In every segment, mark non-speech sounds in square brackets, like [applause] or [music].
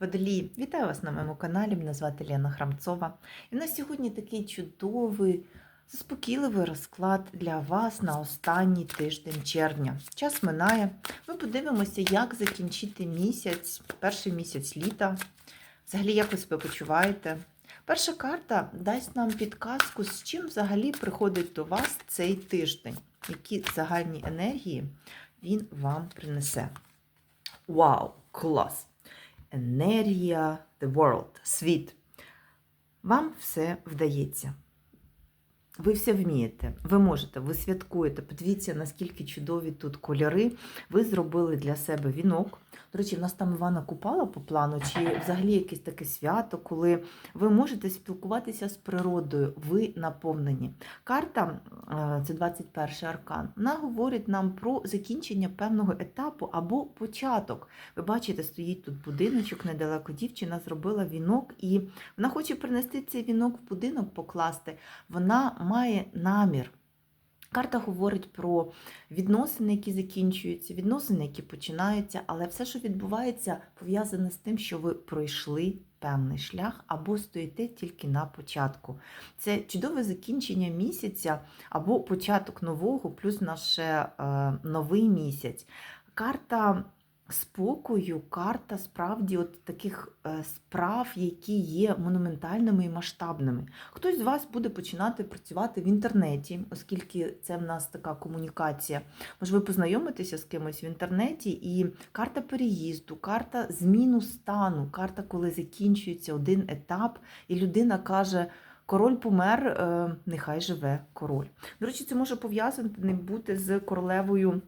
Водолії, вітаю вас на моєму каналі. Мене звати Лена Храмцова. І у нас сьогодні такий чудовий, заспокійливий розклад для вас на останній тиждень червня. Час минає. Ми подивимося, як закінчити місяць, перший місяць літа. Взагалі, як ви себе почуваєте? Перша карта дасть нам підказку, з чим взагалі приходить до вас цей тиждень, які загальні енергії він вам принесе. Вау, клас! Енергія, the world, світ. Вам все вдається. Ви все вмієте, ви можете, ви святкуєте. Подивіться, наскільки чудові тут кольори. Ви зробили для себе вінок. До речі, в нас там Івана Купала по плану, чи взагалі якесь таке свято, коли ви можете спілкуватися з природою, ви наповнені. Карта, е, це 21 аркан, вона говорить нам про закінчення певного етапу або початок. Ви бачите, стоїть тут будиночок недалеко. Дівчина зробила вінок, і вона хоче принести цей вінок в будинок, покласти. Вона має намір. Карта говорить про відносини, які закінчуються, відносини, які починаються, але все, що відбувається, пов'язане з тим, що ви пройшли певний шлях або стоїте тільки на початку. Це чудове закінчення місяця або початок нового, плюс наш е, новий місяць. Карта спокою, карта справді от таких е, справ, які є монументальними і масштабними. Хтось з вас буде починати працювати в інтернеті, оскільки це в нас така комунікація. Може, ви познайомитеся з кимось в інтернеті, і карта переїзду, карта зміну стану, карта, коли закінчується один етап, і людина каже. Король помер, е, нехай живе король. До речі, це може пов'язане бути з королевою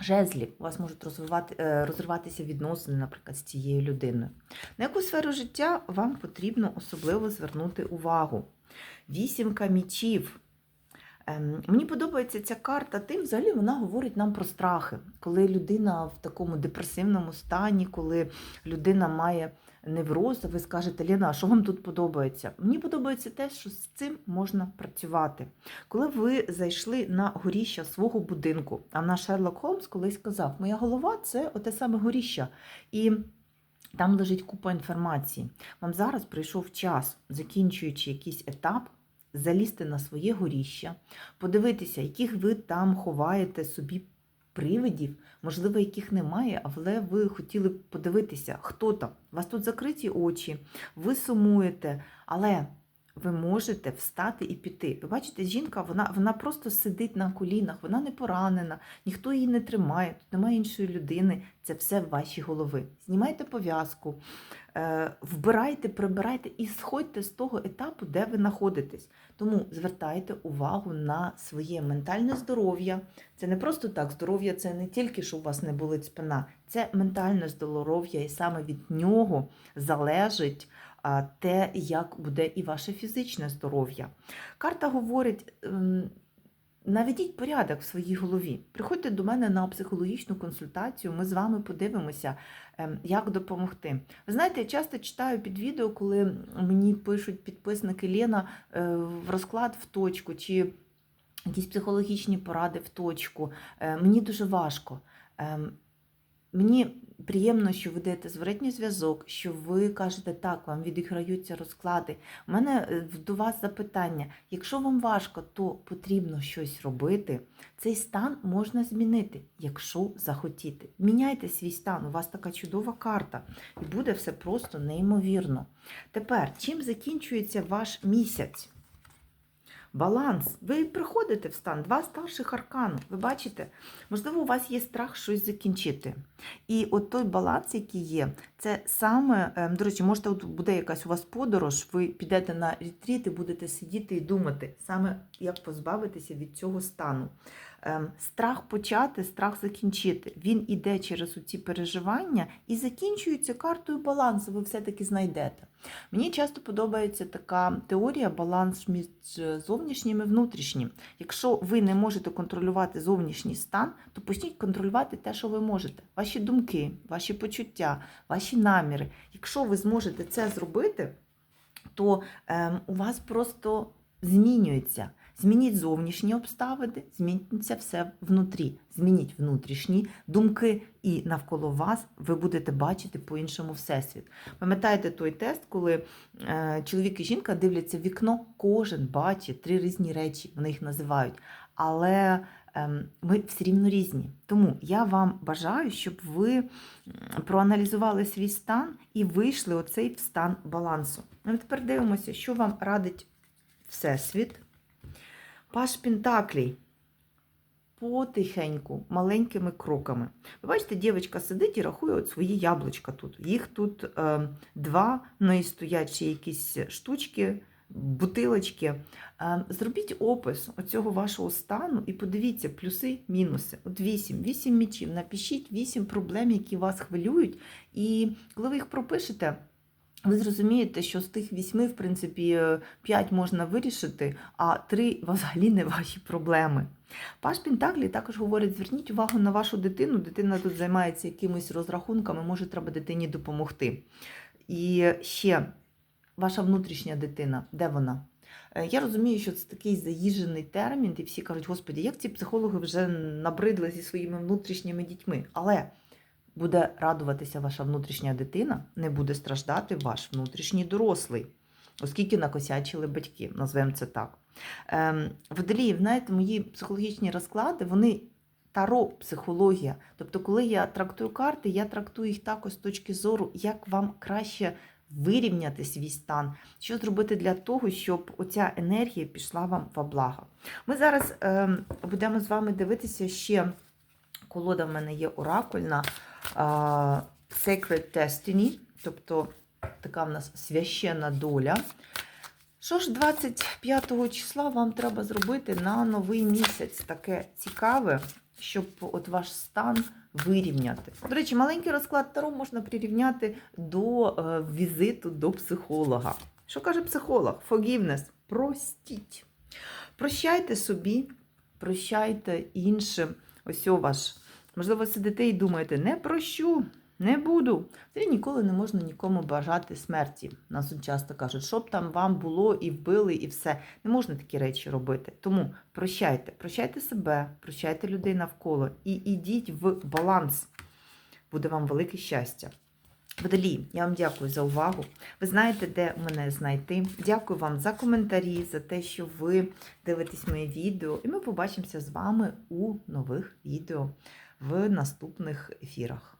жезлів. У вас можуть розвивати, е, розриватися відносини, наприклад, з цією людиною. На яку сферу життя вам потрібно особливо звернути увагу? Вісімка мічів. Ем, Мені подобається ця карта, тим взагалі вона говорить нам про страхи, коли людина в такому депресивному стані, коли людина має невроз, ви скажете, Ліна, що вам тут подобається? Мені подобається те, що з цим можна працювати. Коли ви зайшли на горіща свого будинку, а наш Шерлок Холмс колись сказав, моя голова це оте саме горіща. І там лежить купа інформації. Вам зараз прийшов час, закінчуючи якийсь етап, залізти на своє горіще, подивитися, яких ви там ховаєте собі привидів, можливо, яких немає, але ви хотіли б подивитися, хто там. У вас тут закриті очі, ви сумуєте, але ви можете встати і піти. Ви бачите, жінка вона, вона просто сидить на колінах, вона не поранена, ніхто її не тримає, тут немає іншої людини. Це все в вашій голови. Знімайте пов'язку, вбирайте, прибирайте і сходьте з того етапу, де ви знаходитесь. Тому звертайте увагу на своє ментальне здоров'я. Це не просто так, здоров'я це не тільки, що у вас не болить спина, це ментальне здоров'я, і саме від нього залежить те, як буде і ваше фізичне здоров'я. Карта говорить. Ем, Наведіть порядок в своїй голові. Приходьте до мене на психологічну консультацію, ми з вами подивимося, ем, як допомогти. Ви знаєте, я часто читаю під відео, коли мені пишуть підписники Лена е, в розклад в точку, чи якісь психологічні поради в точку. Е, Мені дуже важко. Мені приємно, що ви даєте зворотній зв'язок, що ви кажете так, вам відіграються розклади. У мене е, до вас запитання: якщо вам важко, то потрібно щось робити. Цей стан можна змінити, якщо захотіти. Міняйте свій стан, у вас така чудова карта, і буде все просто неймовірно. Тепер, чим закінчується ваш місяць? Баланс. Ви приходите в стан, два старших аркану. Ви бачите, можливо, у вас є страх щось закінчити. І от той баланс, який є, це саме, ем, до речі, можете, от буде якась у вас подорож, ви підете на ретріт і будете сидіти і думати, саме як позбавитися від цього стану. Ем, Страх почати, страх закінчити. Він іде через ці переживання і закінчується картою балансу, ви все-таки знайдете. Мені часто подобається така теорія баланс між зовнішнім і внутрішнім. Якщо ви не можете контролювати зовнішній стан, то почніть контролювати те, що ви можете. Ваші думки, ваші почуття, ваші наміри. Якщо ви зможете це зробити, то ем, у вас просто змінюється. Змініть зовнішні обставини, зміниться все внутрі. Змініть внутрішні думки, і навколо вас ви будете бачити по-іншому всесвіт. Пам'ятаєте той тест, коли е, чоловік і жінка дивляться в вікно, кожен бачить три різні речі, вони їх називають. Але ем, ми все рівно різні. Тому я вам бажаю, щоб ви проаналізували свій стан і вийшли оцей в стан балансу. Ну, тепер дивимося, що вам радить Всесвіт. Паш Пентаклій. Потихеньку, маленькими кроками. Ви бачите, дівчинка сидить і рахує от свої яблучка тут. Їх тут е, два, ну і стоять ще якісь штучки, бутилочки. Е, зробіть опис оцього вашого стану і подивіться плюси, мінуси. От вісім, вісім мічів. Напишіть вісім проблем, які вас хвилюють. І коли ви їх пропишете, ви зрозумієте, що з тих вісьми, в принципі, е, п'ять можна вирішити, а три [laughs] взагалі не ваші проблеми. Паш Пентаклі також говорить: зверніть увагу на вашу дитину. Дитина тут займається якимись розрахунками, може, треба дитині допомогти. І ще ваша внутрішня дитина, де вона? Е, Я розумію, що це такий заїжджений термін, і всі кажуть, господі, як ці психологи вже набридли зі своїми внутрішніми дітьми. Але буде радуватися ваша внутрішня дитина, не буде страждати ваш внутрішній дорослий, оскільки накосячили батьки, назвемо це так. Ем, Водолії, знаєте, мої психологічні розклади, вони таро психологія. Тобто, коли я трактую карти, я трактую їх також з точки зору, як вам краще вирівняти свій стан, що зробити для того, щоб оця енергія пішла вам во благо. Ми зараз ем, будемо з вами дивитися ще. Колода в мене є оракульна Sacred Destiny, тобто така в нас священна доля. Що ж 25 числа вам треба зробити на новий місяць? Таке цікаве, щоб от ваш стан вирівняти. До речі, маленький розклад Таро можна прирівняти до е, візиту до психолога. Що каже психолог? Forgiveness. Простіть. Прощайте собі, прощайте іншим. Ось у ваш. Можливо, сидите і думаєте, не прощу, не буду. Це ніколи не можна нікому бажати смерті. Нас часто кажуть, щоб там вам було і вбили, і все. Не можна такі речі робити. Тому прощайте, прощайте себе, прощайте людей навколо і йдіть в баланс. Буде вам велике щастя. Водолій, я вам дякую за увагу. Ви знаєте, де мене знайти. Дякую вам за коментарі, за те, що ви дивитесь моє відео. І ми побачимося з вами у нових відео в наступних ефірах.